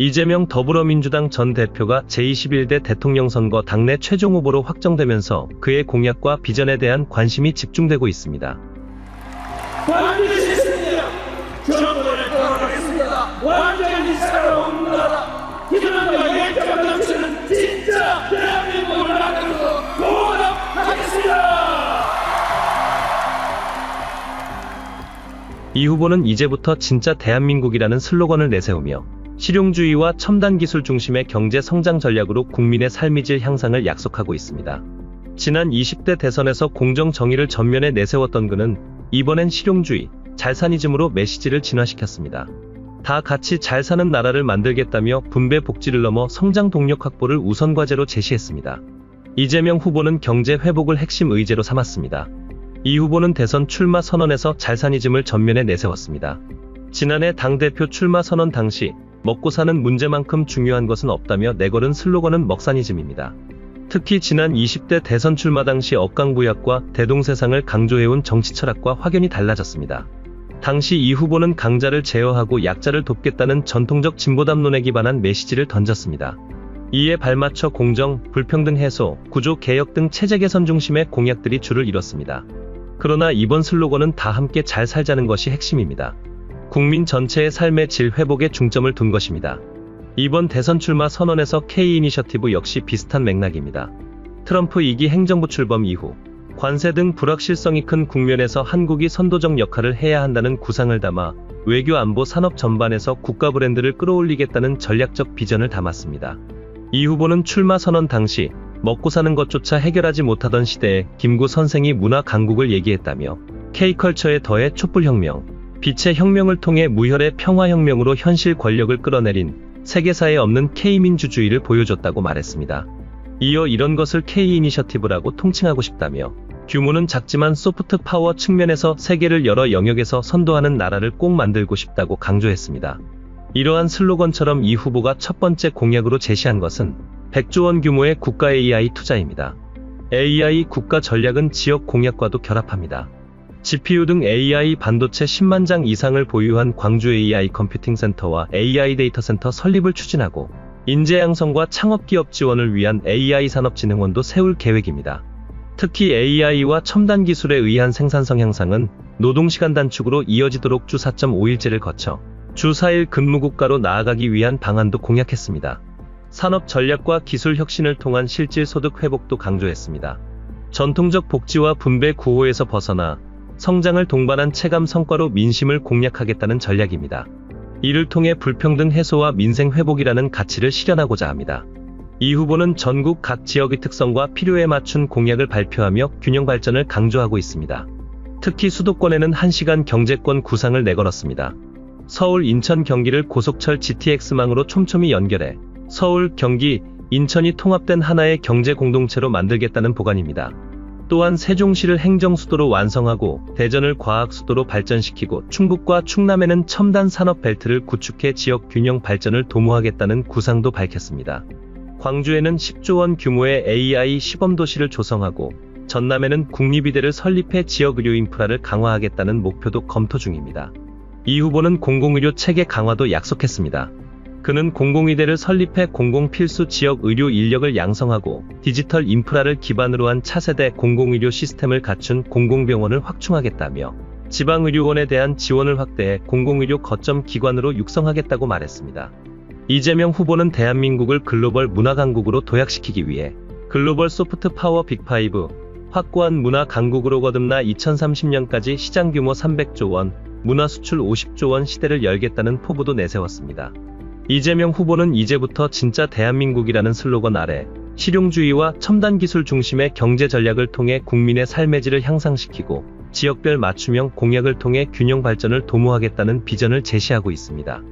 이재명 더불어민주당 전 대표가 제21대 대통령 선거 당내 최종 후보로 확정되면서 그의 공약과 비전에 대한 관심이 집중되고 있습니다. 반드시 승리하여 정권을 떠나겠습니다. 완전히 살아온 나라. 희망과 열정을 넘치는 진짜 대한민국을 만들어서 보답하겠습니다. 이 후보는 이제부터 진짜 대한민국이라는 슬로건을 내세우며 실용주의와 첨단 기술 중심의 경제 성장 전략으로 국민의 삶의 질 향상을 약속하고 있습니다. 지난 20대 대선에서 공정 정의를 전면에 내세웠던 그는 이번엔 실용주의, 잘사니즘으로 메시지를 진화시켰습니다. 다 같이 잘 사는 나라를 만들겠다며 분배 복지를 넘어 성장 동력 확보를 우선 과제로 제시했습니다. 이재명 후보는 경제 회복을 핵심 의제로 삼았습니다. 이 후보는 대선 출마 선언에서 잘사니즘을 전면에 내세웠습니다. 지난해 당대표 출마 선언 당시 먹고 사는 문제만큼 중요한 것은 없다며 내걸은 슬로건은 먹사니즘입니다. 특히 지난 20대 대선 출마 당시 억강부약과 대동세상을 강조해온 정치 철학과 확연히 달라졌습니다. 당시 이 후보는 강자를 제어하고 약자를 돕겠다는 전통적 진보담론에 기반한 메시지를 던졌습니다. 이에 발맞춰 공정, 불평등 해소, 구조 개혁 등 체제 개선 중심의 공약들이 줄을 이뤘습니다. 그러나 이번 슬로건은 다 함께 잘 살자는 것이 핵심입니다. 국민 전체의 삶의 질 회복에 중점을 둔 것입니다. 이번 대선 출마 선언에서 K 이니셔티브 역시 비슷한 맥락입니다. 트럼프 2기 행정부 출범 이후 관세 등 불확실성이 큰 국면에서 한국이 선도적 역할을 해야 한다는 구상을 담아 외교 안보 산업 전반에서 국가 브랜드를 끌어올리겠다는 전략적 비전을 담았습니다. 이 후보는 출마 선언 당시 먹고 사는 것조차 해결하지 못하던 시대에 김구 선생이 문화 강국을 얘기했다며 K컬처에 더해 촛불혁명, 빛의 혁명을 통해 무혈의 평화혁명으로 현실 권력을 끌어내린 세계사에 없는 K민주주의를 보여줬다고 말했습니다. 이어 이런 것을 K이니셔티브라고 통칭하고 싶다며 규모는 작지만 소프트 파워 측면에서 세계를 여러 영역에서 선도하는 나라를 꼭 만들고 싶다고 강조했습니다. 이러한 슬로건처럼 이 후보가 첫 번째 공약으로 제시한 것은 100조 원 규모의 국가 AI 투자입니다. AI 국가 전략은 지역 공약과도 결합합니다. GPU 등 AI 반도체 10만 장 이상을 보유한 광주 AI 컴퓨팅 센터와 AI 데이터 센터 설립을 추진하고 인재 양성과 창업 기업 지원을 위한 AI 산업진흥원도 세울 계획입니다. 특히 AI와 첨단 기술에 의한 생산성 향상은 노동시간 단축으로 이어지도록 주 4.5일제를 거쳐 주 4일 근무국가로 나아가기 위한 방안도 공약했습니다. 산업 전략과 기술 혁신을 통한 실질 소득 회복도 강조했습니다. 전통적 복지와 분배 구호에서 벗어나 성장을 동반한 체감 성과로 민심을 공략하겠다는 전략입니다. 이를 통해 불평등 해소와 민생 회복이라는 가치를 실현하고자 합니다. 이 후보는 전국 각 지역의 특성과 필요에 맞춘 공약을 발표하며 균형 발전을 강조하고 있습니다. 특히 수도권에는 1시간 경제권 구상을 내걸었습니다. 서울, 인천, 경기를 고속철 GTX망으로 촘촘히 연결해 서울, 경기, 인천이 통합된 하나의 경제 공동체로 만들겠다는 보관입니다. 또한 세종시를 행정수도로 완성하고 대전을 과학수도로 발전시키고 충북과 충남에는 첨단 산업 벨트를 구축해 지역 균형 발전을 도모하겠다는 구상도 밝혔습니다. 광주에는 10조 원 규모의 AI 시범도시를 조성하고 전남에는 국립의대를 설립해 지역 의료 인프라를 강화하겠다는 목표도 검토 중입니다. 이 후보는 공공의료 체계 강화도 약속했습니다. 그는 공공의대를 설립해 공공필수 지역 의료 인력을 양성하고 디지털 인프라를 기반으로 한 차세대 공공의료 시스템을 갖춘 공공병원을 확충하겠다며 지방의료원에 대한 지원을 확대해 공공의료 거점 기관으로 육성하겠다고 말했습니다. 이재명 후보는 대한민국을 글로벌 문화 강국으로 도약시키기 위해 글로벌 소프트 파워 빅5 확고한 문화 강국으로 거듭나 2030년까지 시장 규모 300조 원, 문화 수출 50조 원 시대를 열겠다는 포부도 내세웠습니다. 이재명 후보는 이제부터 진짜 대한민국이라는 슬로건 아래 실용주의와 첨단 기술 중심의 경제 전략을 통해 국민의 삶의 질을 향상시키고 지역별 맞춤형 공약을 통해 균형 발전을 도모하겠다는 비전을 제시하고 있습니다.